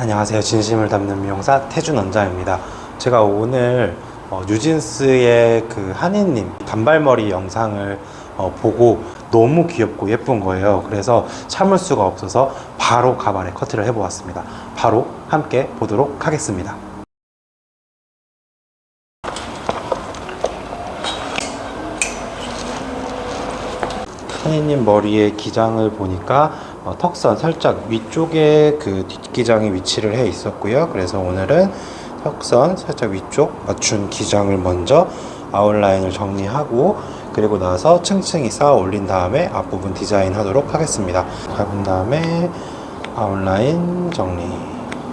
안녕하세요. 진심을 담는 미용사 태준 원장입니다. 제가 오늘 어, 뉴진스의 그 한이님 단발머리 영상을 어, 보고 너무 귀엽고 예쁜 거예요. 그래서 참을 수가 없어서 바로 가발에 커트를 해보았습니다. 바로 함께 보도록 하겠습니다. 한이님 머리의 기장을 보니까 어, 턱선 살짝 위쪽에 그 뒷기장이 위치를 해 있었고요. 그래서 오늘은 턱선 살짝 위쪽 맞춘 기장을 먼저 아웃라인을 정리하고 그리고 나서 층층이 쌓아 올린 다음에 앞부분 디자인 하도록 하겠습니다. 잡은 다음에 아웃라인 정리.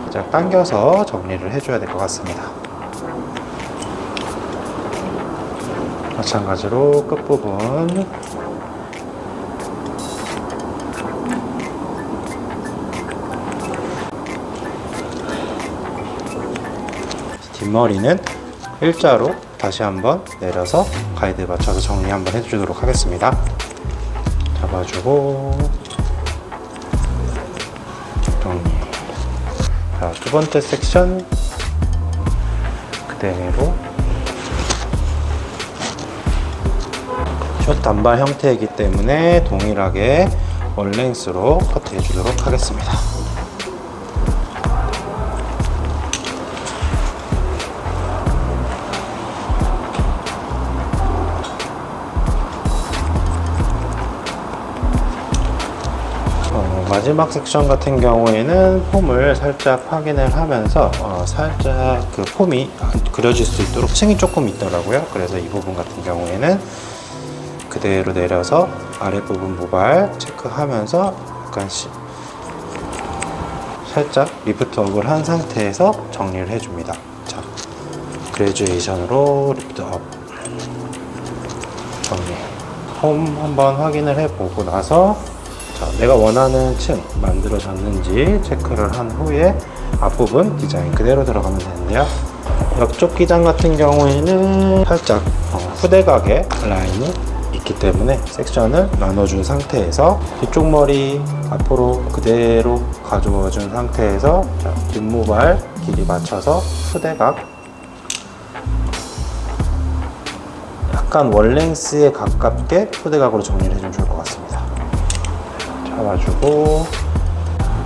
살짝 당겨서 정리를 해줘야 될 것 같습니다. 마찬가지로 끝부분 뒷머리는 일자로 다시 한번 내려서 가이드 맞춰서 정리 한번 해주도록 하겠습니다. 잡아주고. 자, 두 번째 섹션 그대로 숏 단발 형태이기 때문에 동일하게 원랭스로 커트해 주도록 하겠습니다. 마지막 섹션 같은 경우에는 폼을 살짝 확인을 하면서 어, 살짝 그 폼이 그려질 수 있도록 층이 조금 있더라고요. 그래서 이 부분 같은 경우에는 그대로 내려서 아랫부분 모발 체크하면서 약간씩 살짝 리프트업을 한 상태에서 정리를 해줍니다. 자, 그레듀에이션으로 리프트업 정리. 폼 한번 확인을 해보고 나서 자, 내가 원하는 층 만들어졌는지 체크를 한 후에 앞부분 디자인 그대로 들어가면 되는데요. 옆쪽 기장 같은 경우에는 살짝 어, 후대각의 라인이 있기 때문에 섹션을 나눠준 상태에서 뒤쪽 머리 앞으로 그대로 가져와 준 상태에서 자, 뒷모발 길이 맞춰서 후대각 약간 원랭스에 가깝게 후대각으로 정리를 해주면 좋을 것 같습니다. 잡아주고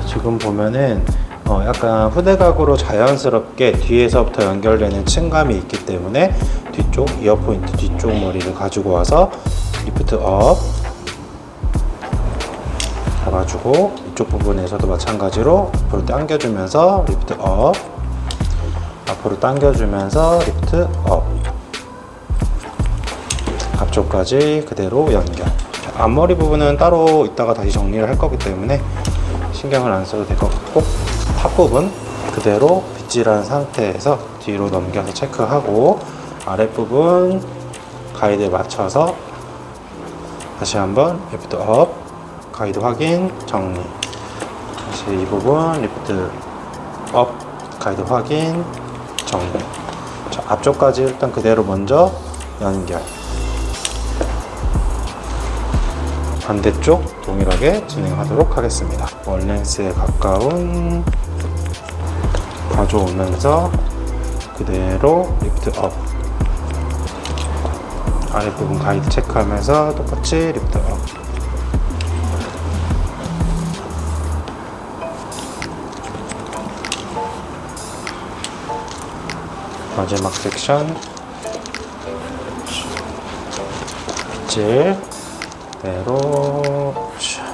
지금 보면은 어 약간 후대각으로 자연스럽게 뒤에서부터 연결되는 층감이 있기 때문에 뒤쪽 이어 포인트 뒤쪽 머리를 가지고 와서 리프트 업 잡아주고 이쪽 부분에서도 마찬가지로 앞으로 당겨주면서 리프트 업 앞으로 당겨주면서 리프트 업 앞쪽까지 그대로 연결. 자, 앞머리 부분은 따로 이따가 다시 정리를 할 거기 때문에 신경을 안 써도 될 것 같고 탑 부분 그대로 빗질한 상태에서 뒤로 넘겨서 체크하고 아랫부분 가이드에 맞춰서 다시 한번 리프트 업 가이드 확인 정리. 다시 이 부분 리프트 업 가이드 확인 정리. 자, 앞쪽까지 일단 그대로 먼저 연결 반대쪽 동일하게 진행하도록 하겠습니다. 원렌스에 가까운 가져오면서 그대로 리프트 업. 아랫부분 가이드 체크하면서 똑같이 리프트 업. 마지막 섹션. 빗질 그대로 자,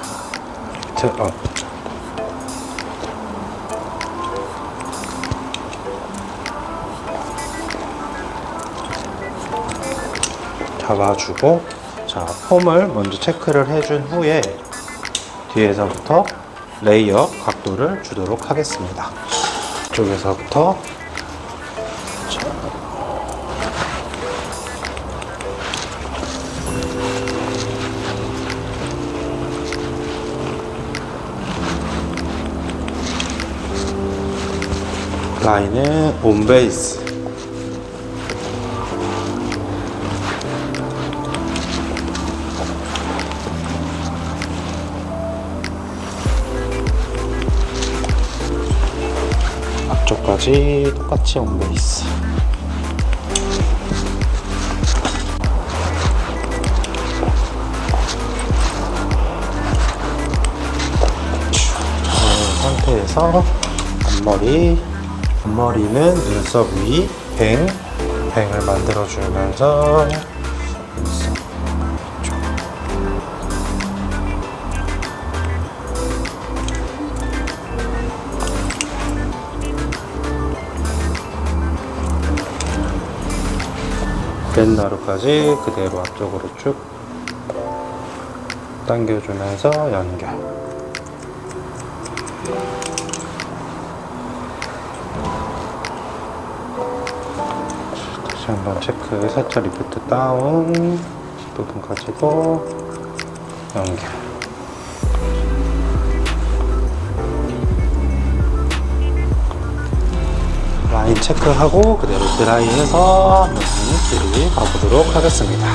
리프트 업 잡아주고 자 폼을 먼저 체크를 해준 후에 뒤에서부터 레이어 각도를 주도록 하겠습니다. 이쪽에서부터 라인은 온베이스. 앞쪽까지 똑같이 온베이스. 이 상태에서 앞머리 앞머리는 눈썹 위 뱅, 뱅을 만들어주면서 눈썹 쪽. 뱃나루까지 그대로 앞쪽으로 쭉 당겨주면서 연결. 다시 한번 체크 살짝 리프트 다운. 부분 가지고 연결. 라인 체크하고 그대로 드라이해서 길이 가보도록 하겠습니다